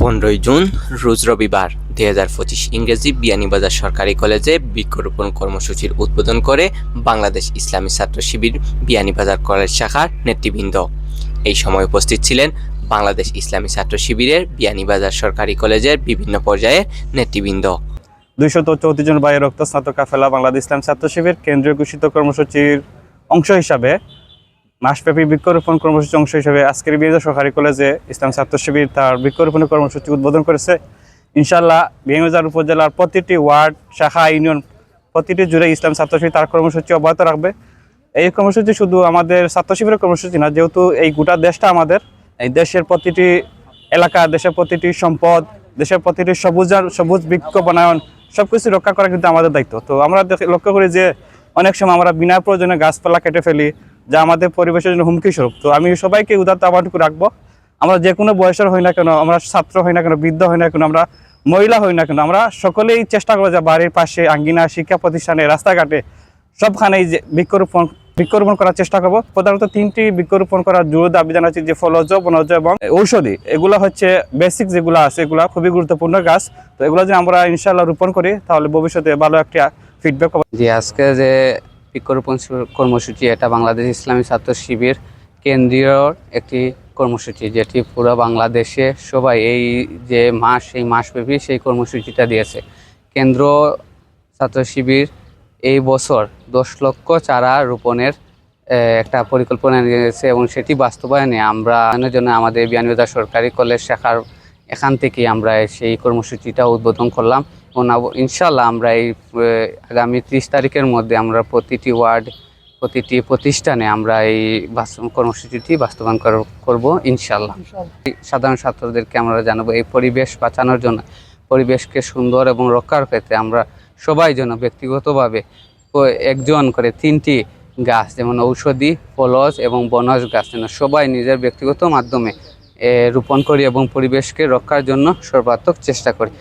পনেরোই জুন রোজ রবিবার দুই হাজার পঁচিশ ইংরেজি বিয়ানীবাজার সরকারি কলেজে বৃক্ষরোপণ কর্মসূচির উদ্বোধন করে বাংলাদেশ ইসলামী ছাত্র শিবির বিয়ানীবাজার কলেজ শাখার নেতৃবৃন্দ। এই সময় উপস্থিত ছিলেন বাংলাদেশ ইসলামী ছাত্র শিবিরের বিয়ানীবাজার সরকারি কলেজের বিভিন্ন পর্যায়ের নেতৃবৃন্দ। দুইশত চৌত্রিশ জন বায়ু রক্ত স্নাতক কাফেলা বাংলাদেশ ইসলাম ছাত্র শিবির কেন্দ্রীয় ঘোষিত কর্মসূচির অংশ হিসাবে মাসব্যাপী বৃক্ষরোপণ কর্মসূচির অংশ হিসেবে আজকের বিরোধী সরকারি কলেজে ইসলাম ছাত্র শিবির তার বৃক্ষরোপণ কর্মসূচি উদ্বোধন করেছে। ইনশাল্লাহ বিয়ানীবাজার উপজেলার প্রতিটি ওয়ার্ড, শাখা, ইউনিয়ন প্রতিটি জুড়ে ইসলাম ছাত্র শিবির তার কর্মসূচি অব্যাহত রাখবে। এই কর্মসূচি শুধু আমাদের ছাত্র শিবিরের কর্মসূচি না, যেহেতু এই গোটা দেশটা আমাদের, এই দেশের প্রতিটি এলাকা, দেশের প্রতিটি সম্পদ, দেশের প্রতিটি সবুজ সবুজ বৃক্ষ বনায়ন সবকিছু রক্ষা করা কিন্তু আমাদের দায়িত্ব। তো আমরা লক্ষ্য করি যে অনেক সময় আমরা বিনা প্রয়োজনে গাছপালা কেটে ফেলি যা আমাদের পরিবেশের জন্য হুমকি স্বরূপ। তো আমি সবাইকে উদারতা আহ্বানটুকু রাখব। আমরা যে কোনো বয়সের হই না কেন, আমরা ছাত্র হই না কেন, বৃদ্ধ হই না কেন, আমরা মহিলা হই না কেন, আমরা সকলেই চেষ্টা করব যে বাড়ির পাশে, আঙ্গিনা, শিক্ষা প্রতিষ্ঠানে, রাস্তাঘাটে সবখানেই যে বৃক্ষরোপণ বৃক্ষরোপণ করার চেষ্টা করব। প্রধানত তিনটি বৃক্ষরোপণ করার জোর দাবি জানাচ্ছি যে ফলজ, বনজ এবং ঔষধি। এগুলো হচ্ছে বেসিক যেগুলো আছে, এগুলো খুবই গুরুত্বপূর্ণ গাছ। তো এগুলো যদি আমরা ইনশাল্লাহ রোপণ করি, তাহলে ভবিষ্যতে ভালো একটা ফিডব্যাক পাবো। জি, আজকে যে বৃক্ষরোপণ কর্মসূচি, এটা বাংলাদেশ ইসলামী ছাত্র শিবির কেন্দ্রীয় একটি কর্মসূচি, যেটি পুরো বাংলাদেশে সবাই এই যে মাস, এই মাসব্যাপী সেই কর্মসূচিটা দিয়েছে। কেন্দ্র ছাত্র শিবির এই বছর দশ লক্ষ চারা রোপণের একটা পরিকল্পনা নিয়েছে এবং সেটি বাস্তবায়নে আমরা জন্য আমাদের বিয়ানীবাজার সরকারি কলেজ শাখার এখান থেকে আমরা সেই কর্মসূচিটা উদ্বোধন করলাম এবং ইনশাল্লাহ আমরা এই আগামী ত্রিশ তারিখের মধ্যে আমরা প্রতিটি ওয়ার্ড প্রতিটি প্রতিষ্ঠানে আমরা এই বাস্তব কর্মসূচিটি বাস্তবায়ন কর- করব ইনশাল্লাহ সাধারণ ছাত্রদেরকে আমরা জানাব এই পরিবেশ বাঁচানোর জন্য পরিবেশকে সুন্দর এবং রক্ষার ক্ষেত্রে আমরা সবাই যেন ব্যক্তিগতভাবে একজন করে তিনটি গাছ যেমন ঔষধি ফলজ এবং বনজ গাছ যেন সবাই নিজের ব্যক্তিগত মাধ্যমে রোপণ করি এবং পরিবেশকে রক্ষার জন্য সর্বাত্মক চেষ্টা করি।